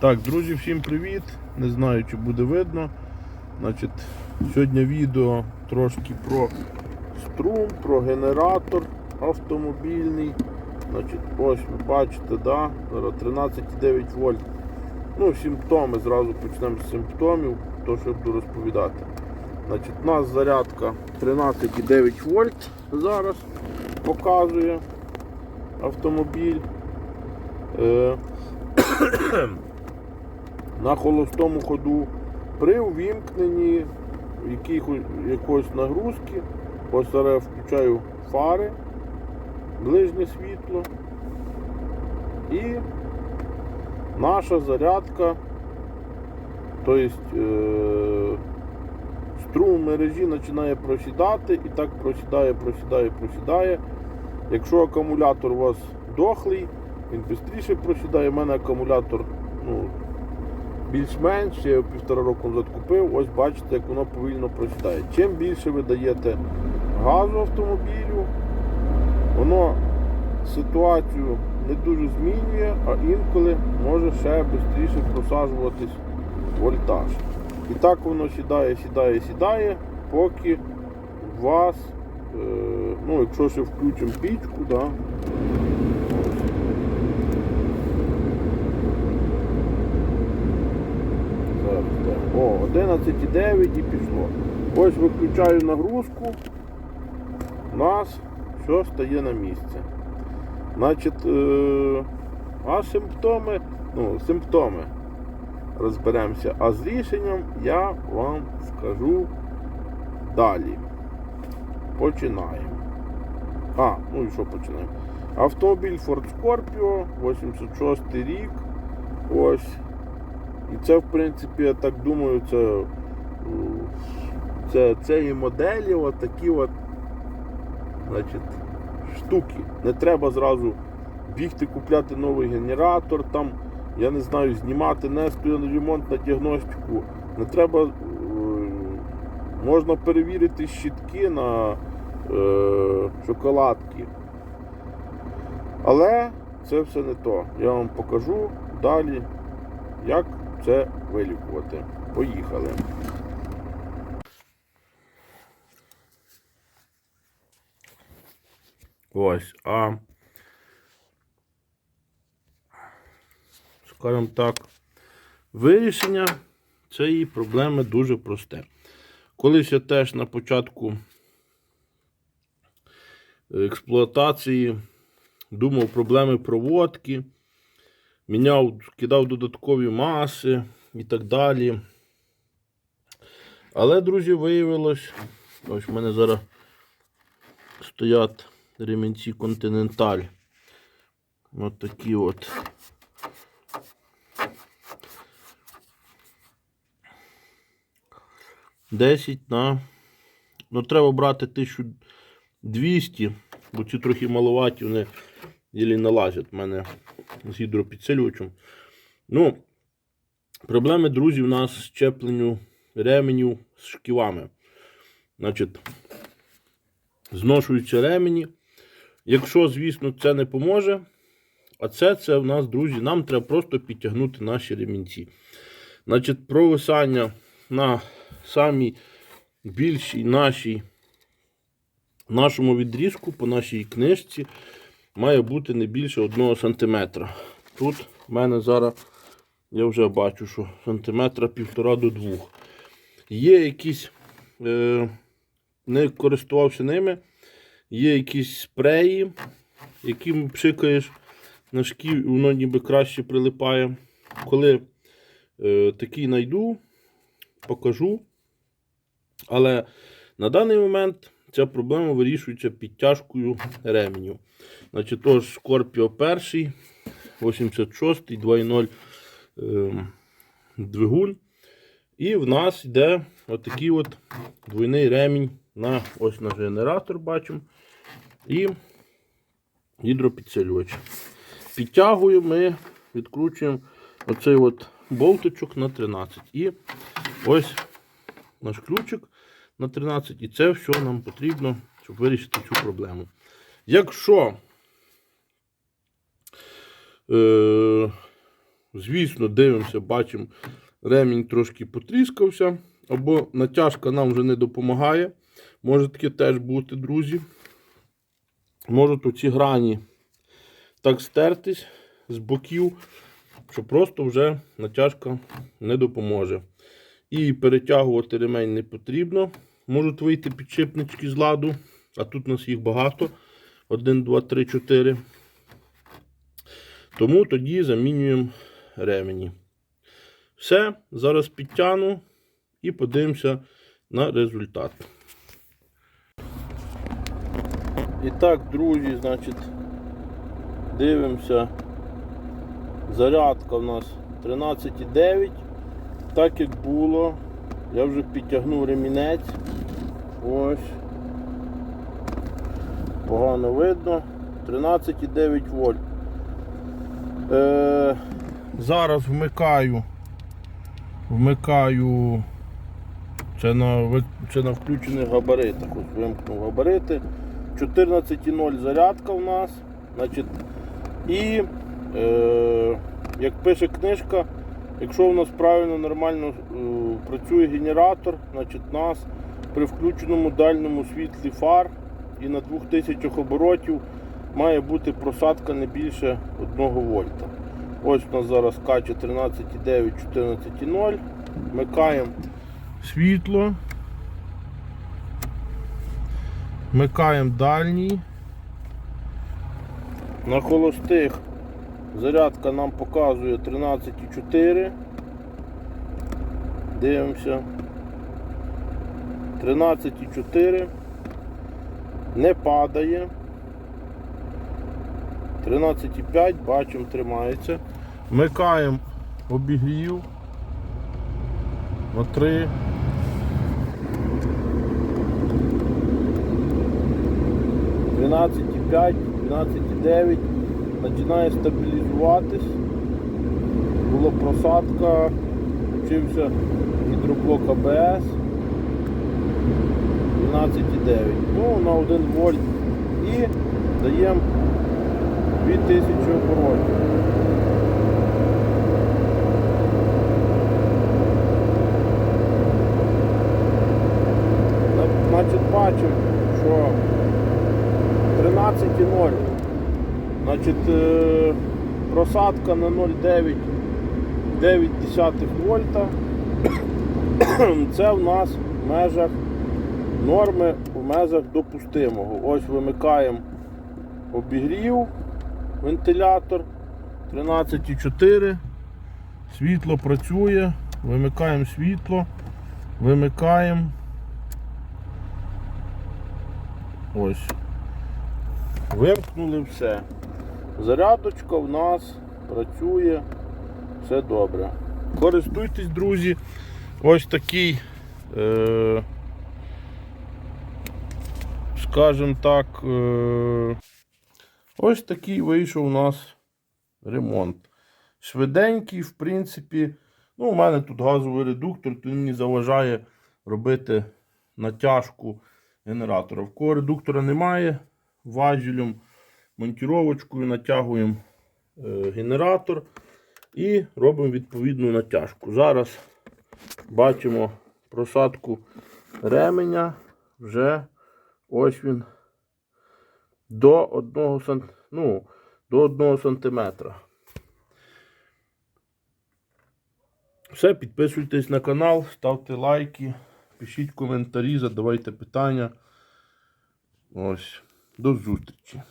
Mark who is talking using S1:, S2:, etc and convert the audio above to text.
S1: Так, друзі, всім привіт! Не знаю, чи буде видно. Значить, Сьогодні відео трошки про струм, про генератор автомобільний. Значить, Ось ви бачите, да? 13,9 вольт. Ну, симптоми, зразу почнемо з симптомів, то що буду розповідати. Значить, У нас зарядка 13,9 вольт зараз показує автомобіль. Е, на холостому ходу при увімкненні якоїсь нагрузки, ось включаю фари, ближнє світло і наша зарядка, тобто е, струм мережі починає просідати і так просідає, просідає, просідає. Якщо акумулятор у вас дохлий, він швидше просідає. У мене акумулятор ну, більш-менш, я його півтора року назад купив, ось бачите, як воно повільно просідає. Чим більше ви даєте газу автомобілю, воно ситуацію не дуже змінює, а інколи може ще швидше просаджуватись вольтаж. І так воно сідає, сідає, сідає, поки у вас, е, ну якщо ще включимо пічку, да, Зараз, так. О, 11,9 і пішло. Ось виключаю нагрузку. У нас все стає на місце. Значить, е- а симптоми, ну, симптоми розберемося. А з рішенням я вам скажу далі. Починаємо. А, ну і що починаємо? Автомобіль Ford Scorpio, 86 рік. Ось. І це, в принципі, я так думаю, це, е, це цієї моделі отакі от, значить, штуки. Не треба зразу бігти купляти новий генератор, там, я не знаю, знімати, нести на ремонт на діагностику. Не треба, е, можна перевірити щітки на е, шоколадки. Але це все не то. Я вам покажу далі, як це вилікувати. Поїхали. Ось, а скажімо так, вирішення цієї проблеми дуже просте. Колись я теж на початку експлуатації думав проблеми проводки міняв, кидав додаткові маси і так далі. Але, друзі, виявилось, ось в мене зараз стоять ремінці Continental. Ось такі от. Десять на. Ну, треба брати 1200, бо ці трохи маловаті, вони єлі налазять в мене з гідропідсилювачем. Ну, проблеми, друзі, у нас з щепленню ременів з шківами. Значить, зношуються ремені. Якщо, звісно, це не поможе, а це це в нас, друзі, нам треба просто підтягнути наші ремінці. Значить, провисання на самій більшій нашій, нашому відрізку по нашій книжці має бути не більше 1 см. Тут в мене зараз, я вже бачу, що сантиметра півтора до двох. Є якісь, е, не користувався ними, є якісь спреї, яким пшикаєш на шків, воно ніби краще прилипає. Коли е, такий знайду, покажу. Але на даний момент ця проблема вирішується підтяжкою ременів. Значить, тож Scorpio 1, 86, 2.0 е, двигун. І в нас йде отакий от двойний ремінь на ось на генератор бачимо. І гідропідсилювач. Підтягуємо, ми відкручуємо оцей от болтичок на 13. І ось наш ключик на 13. І це все нам потрібно, щоб вирішити цю проблему. Якщо е, Звісно, дивимося, бачимо, ремінь трошки потріскався, або натяжка нам вже не допомагає. Може таке теж бути, друзі. Можуть оці грані так стертись з боків, що просто вже натяжка не допоможе. І перетягувати ремень не потрібно. Можуть вийти підшипнички з ладу, а тут у нас їх багато. 1, 2, 3, 4. Тому тоді замінюємо ремені. Все, зараз підтягну і подивимося на результат. І так, друзі, значить, дивимося. Зарядка в нас 13,9. Так як було, я вже підтягнув ремінець. Ось. Погано видно. 13,9 вольт. Е, зараз вмикаю. Вмикаю. Це на, це на включених габаритах. Ось вимкнув габарити. 14,0 зарядка в нас. Значить, і е, як пише книжка, якщо у нас правильно нормально е, працює генератор, значить нас при включеному дальньому світлі фар і на 2000 оборотів має бути просадка не більше 1 вольта. Ось у нас зараз каче 13,9, 14,0. Вмикаємо світло. Вмикаємо дальній. На холостих зарядка нам показує 13,4. Дивимося. 13,4. Не падає. 13,5, бачимо, тримається. Вмикаємо обігрів на 3. Дванадцять п'ять, дванадцять дев'ять. Починає стабілізуватись. Була просадка, включився гідроблок АБС. 12,9. Ну, на 1 вольт. І даємо 2000 оборотів. На- Значить, бачимо, що 13,0. Значить, е, просадка на 0,9 вольта. Це в нас в межах норми, в межах допустимого. Ось вимикаємо обігрів, вентилятор 13,4. Світло працює, вимикаємо світло, вимикаємо. Ось. Вимкнули все. Зарядочка в нас працює. Все добре. Користуйтесь, друзі. Ось такий, е, скажімо так, е, ось такий вийшов у нас ремонт. Швиденький, в принципі. Ну, у мене тут газовий редуктор, то він мені заважає робити натяжку генератора. В кого редуктора немає, важелем, монтіровочкою натягуємо е, генератор і робимо відповідну натяжку. Зараз бачимо просадку ременя. Вже ось він до 1 см. Ну, до 1 сантиметра. Все, підписуйтесь на канал, ставте лайки, пишіть коментарі, задавайте питання. Ось, до зустрічі.